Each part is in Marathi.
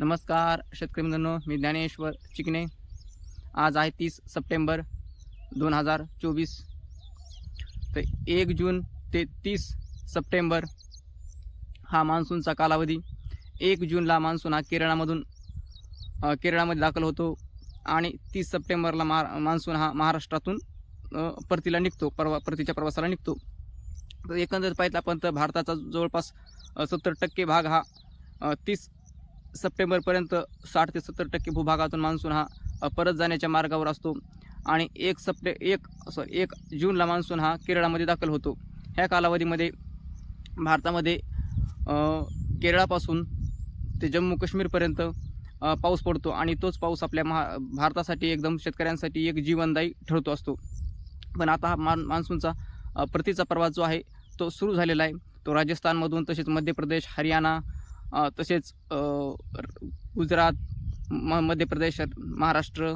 नमस्कार शेतकरी मित्रांनो मी ज्ञानेश्वर चिकणे आज आहे तीस सप्टेंबर दोन हजार चोवीस. तर एक जून ते तीस सप्टेंबर हा मान्सूनचा कालावधी. एक जूनला मान्सून हा केरळामधून केरळामध्ये दाखल होतो आणि तीस सप्टेंबरला महा मान्सून हा महाराष्ट्रातून परतीला निघतो परवा परतीच्या प्रवासाला निघतो. तर एकंदरीत पाहिजे आपण तर भारताचा जवळपास सत्तर टक्के भाग हा तीस सप्टेंबरपर्यंत साठ ते सत्तर टक्के भूभागातून मान्सून हा परत जाण्याच्या मार्गावर असतो. आणि एक सप्टे एक सॉरी एक जूनला मान्सून हा केरळामध्ये दाखल होतो. ह्या कालावधीमध्ये भारतामध्ये केरळापासून ते जम्मू काश्मीरपर्यंत पाऊस पडतो. आणि तोच पाऊस आपल्या महा भारतासाठी एकदम शेतकऱ्यांसाठी एक जीवनदायी ठरतो असतो. पण आता हा मान मान्सूनचा प्रतीचा परतीचा प्रवास जो आहे तो सुरू झालेला आहे. तो राजस्थानमधून तसेच मध्य प्रदेश हरियाणा तसेच गुजरात म मध्य प्रदेश महाराष्ट्र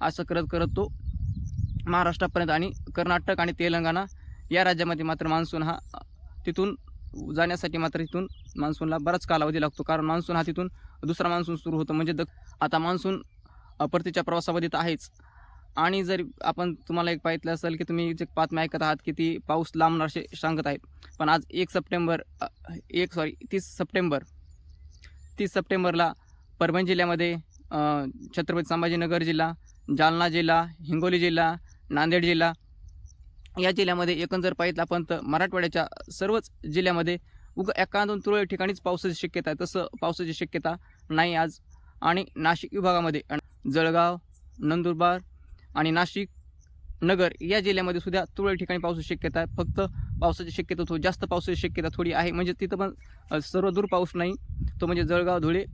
असं करत करत तो महाराष्ट्रापर्यंत आणि कर्नाटक आणि तेलंगणा या राज्यामध्ये मात्र मान्सून हा तिथून जाण्यासाठी मात्र तिथून मान्सूनला बराच कालावधी लागतो. कारण मान्सून हा तिथून दुसरा मान्सून सुरू होतो. म्हणजे द आता मान्सून परतीच्या प्रवासामध्ये तर आहेच. आणि जर आपण तुम्हाला एक पाहितलं असेल की तुम्ही जे बातम्या ऐकत आहात की ती पाऊस लांबणार असे सांगत आहेत. पण आज एक सप्टेंबर एक सॉरी तीस सप्टेंबर तीस सप्टेंबरला परभणी जिल्ह्यामध्ये छत्रपती संभाजीनगर जिल्हा जालना जिल्हा हिंगोली जिल्हा नांदेड जिल्हा या जिल्ह्यामध्ये एकंदर पाहिजे आपण तर मराठवाड्याच्या सर्वच जिल्ह्यामध्ये उग एका दोन तुरळक ठिकाणीच पावसाची शक्यता आहे. तसं पावसाची शक्यता नाही आज. आणि नाशिक विभागामध्ये आणि जळगाव नंदुरबार आणि नाशिक नगर या जिल्ह्यामध्ये सुद्धा तुरळक ठिकाणी पावसाची शक्यता आहे. फक्त पावसाची शक्यता थोडी जास्त पावसाची शक्यता थोडी आहे. म्हणजे तिथं पण सर्वदूर सर्व दूर पाऊस नाही. तो म्हणजे जळगाव धुळे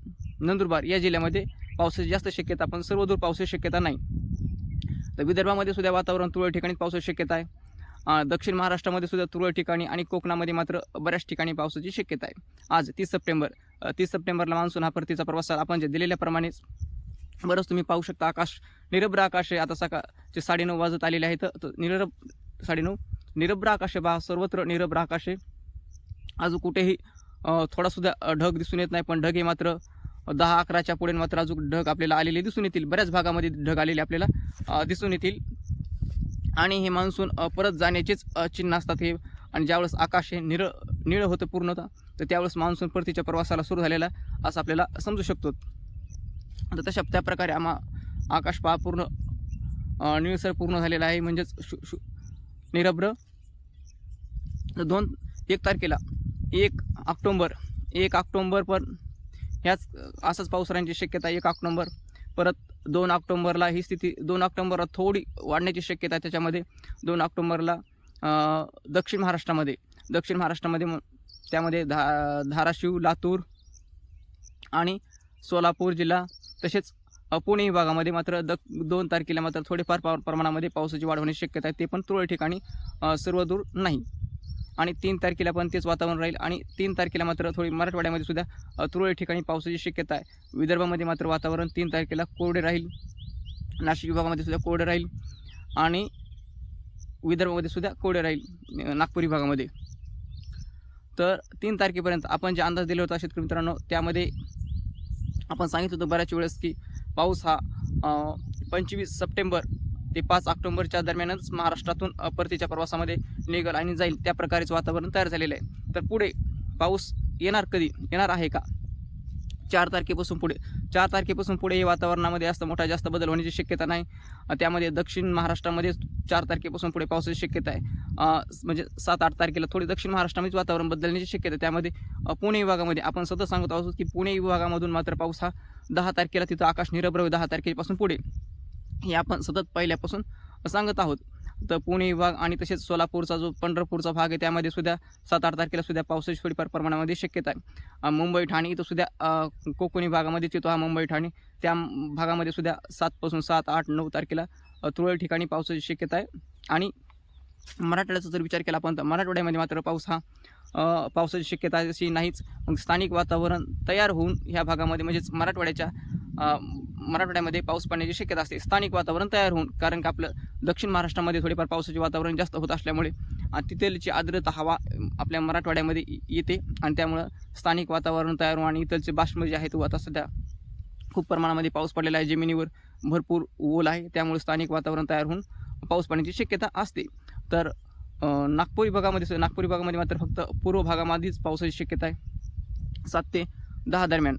नंदुरबार या जिल्ह्यामध्ये पावसाची जास्त शक्यता पण सर्व दूर पावसाची शक्यता नाही. तर विदर्भामध्ये सुद्धा वातावरण तुरळक ठिकाणी पावसाची शक्यता आहे. दक्षिण महाराष्ट्रामध्ये सुद्धा तुरळक ठिकाणी आणि कोकणामध्ये मात्र बऱ्याच ठिकाणी पावसाची शक्यता आहे. आज तीस सप्टेंबर तीस सप्टेंबरला मान्सून हा परतीचा प्रवास आपण जे दिलेल्याप्रमाणेच बरंच तुम्ही पाहू शकता आकाश निरभ्र आकाश आहे. आता सकाळचे साडेनऊ वाजत आलेले आहेत तर निरभ साडेनऊ निरभ्र आकाश आहे. बा सर्वत्र निरभ्र आकाश आहे. अजून कुठेही थोडासुद्धा ढग दिसून येत नाही पण ढग हे मात्र दहा अकराच्या पुढे मात्र अजून ढग आपल्याला आलेले दिसून येतील. बऱ्याच भागामध्ये ढग आलेले आपल्याला दिसून येतील. आणि हे मान्सून परत जाण्याचेच चिन्ह असतात हे. आणि ज्यावेळेस आकाश हे निर निळं होतं पूर्णतः तर त्यावेळेस मान्सून परतीच्या प्रवासाला सुरू झालेला असं आपल्याला समजू शकतो. तर तशा त्या प्रकारे आम्हा आकाश पहा पूर्ण निळसर पूर्ण झालेला आहे. म्हणजेच शु शु निरभ्र. तर दोन एक तारखेला एक ऑक्टोंबर एक ऑक्टोंबर पण ह्याच असंच पाऊस राहण्याची शक्यता एक ऑक्टोंबर. परत दोन ऑक्टोंबरला ही स्थिती दोन ऑक्टोंबरला थोडी वाढण्याची शक्यता त्याच्यामध्ये. दोन ऑक्टोंबरला दक्षिण महाराष्ट्रामध्ये दक्षिण महाराष्ट्रामध्ये त्यामध्ये धा धाराशिव लातूर आणि सोलापूर जिल्हा तसेच पुणे विभागामध्ये मात्र द दोन तारखेला मात्र थोडेफार पा- प्रमाणामध्ये पावसाची वाढ होण्याची शक्यता आहे. ते पण तुरळक ठिकाणी सर्वदूर नाही. आणि तीन तारखेला पण तेच वातावरण राहील आणि तीन तारखेला मात्र थोडी मराठवाड्यामध्ये सुद्धा अ, तुरळक ठिकाणी पावसाची शक्यता आहे. विदर्भामध्ये मात्र वातावरण तीन तारखेला कोरडे राहील. नाशिक विभागामध्ये सुद्धा कोरडे राहील आणि विदर्भामध्ये सुद्धा कोरडे राहील नागपूर विभागामध्ये. तर तीन तारखेपर्यंत आपण जे अंदाज दिले होता शेतकरी मित्रांनो त्यामध्ये आपण सांगितलं होतं बऱ्याच वेळेस की पाऊस हा पंचवीस सप्टेंबर ते पाच ऑक्टोबरच्या दरम्यानच महाराष्ट्रातून परतीच्या प्रवासामध्ये निघेल आणि जाईल. त्या प्रकारेच वातावरण तयार झालेलं आहे. तर पुढे पाऊस येणार कधी? येणार आहे का? चार तारखेपासून पुढे चार तारखेपासून पुढे हे वातावरणामध्ये जास्त मोठा जास्त बदल होण्याची शक्यता नाही. त्यामध्ये दक्षिण महाराष्ट्रामध्ये चार तारखेपासून पुढे पावसाची शक्यता आहे. म्हणजे सात आठ तारखेला थोडी दक्षिण महाराष्ट्रामध्येच वातावरण बदलण्याची शक्यता त्यामध्ये पुणे विभागामध्ये आपण सतत सांगत आहोत की पुणे विभागामधून मात्र पाऊस हा दहा तारखेला तिथं आकाश निरभ्र दहा तारखेपासून पुढे. हे आपण सतत पहिल्यापासून सांगत आहोत. तर पुणे विभाग आणि तसेच सोलापूरचा जो पंढरपूरचा भाग आहे त्यामध्ये सुद्धा सात आठ तारखेला सुद्धा पावसाची थोडीफार प्रमाणामध्ये शक्यता आहे. मुंबई ठाणे इथं सुद्धा कोकणी भागामध्ये येतो हा मुंबई ठाणे. त्या भागामध्ये सुद्धा सातपासून सात आठ नऊ तारखेला अ, तुरळक ठिकाणी पावसाची शक्यता आहे. आणि मराठवाड्याचा जर विचार केला आपण तर मराठवाड्यामध्ये मात्र पाऊस हा पावसाची शक्यता अशी नाहीच. मग स्थानिक वातावरण तयार होऊन ह्या भागामध्ये म्हणजेच मराठवाड्याच्या मराठवाड्यामध्ये पाऊस पडण्याची शक्यता असते. स्थानिक वातावरण तयार होऊन कारण की आपलं दक्षिण महाराष्ट्रामध्ये थोडेफार पावसाचे वातावरण जास्त होत असल्यामुळे आणि तिथलची आर्द्रता हवा आपल्या मराठवाड्यामध्ये येते आणि त्यामुळं स्थानिक वातावरण तयार होऊन आणि इथलचे बाष्प जे आहे तो आता सध्या खूप प्रमाणामध्ये पाऊस पडलेला आहे. जमिनीवर भरपूर ओल आहे. त्यामुळे स्थानिक वातावरण तयार होऊन पाऊस पडण्याची शक्यता असते. तर नागपूर विभागामध्ये नागपूर विभागामध्ये मात्र फक्त पूर्व भागामध्येच पावसाची शक्यता आहे. सात ते दहा दरम्यान.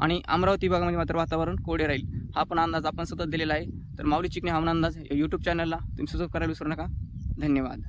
आणि अमरावती विभागामध्ये मात्र वातावरण कोरडे राहील. हा पण अंदाज आपण सतत दिलेला आहे. तर माऊली चिकणे हवामान अंदाज यूट्यूब चॅनलला तुम्ही सुचव करायला विसरू नका. धन्यवाद.